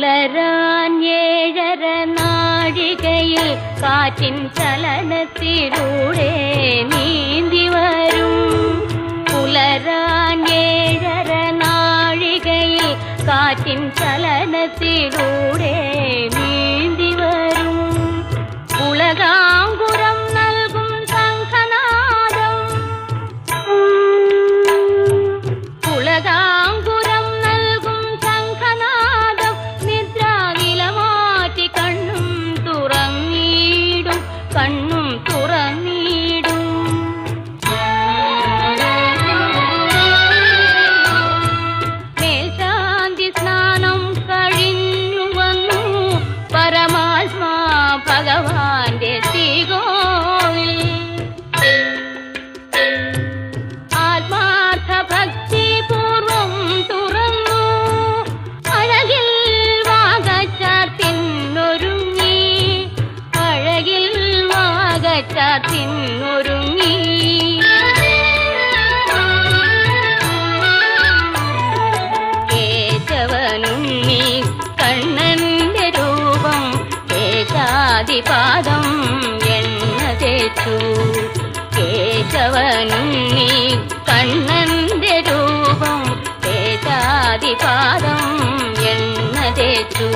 உலரான் ஏழர நாழிகையில் காற்றின் சலனத்திலூடே நீந்தி வரும். உலரான் ஏழர நாழிகையில் காற்றின் சலனத்திலூடே நீந்தி வரும். உலகான் വെച്ച തിന്നൊരുങ്ങി. കേശവനും നീ കണ്ണന്റെ രൂപം കേശാതിപാദം എന്ന തേച്ചു. കേശവനും നീ കണ്ണന്റെ രൂപം കേശാതിപാദം എന്ന തേച്ചു.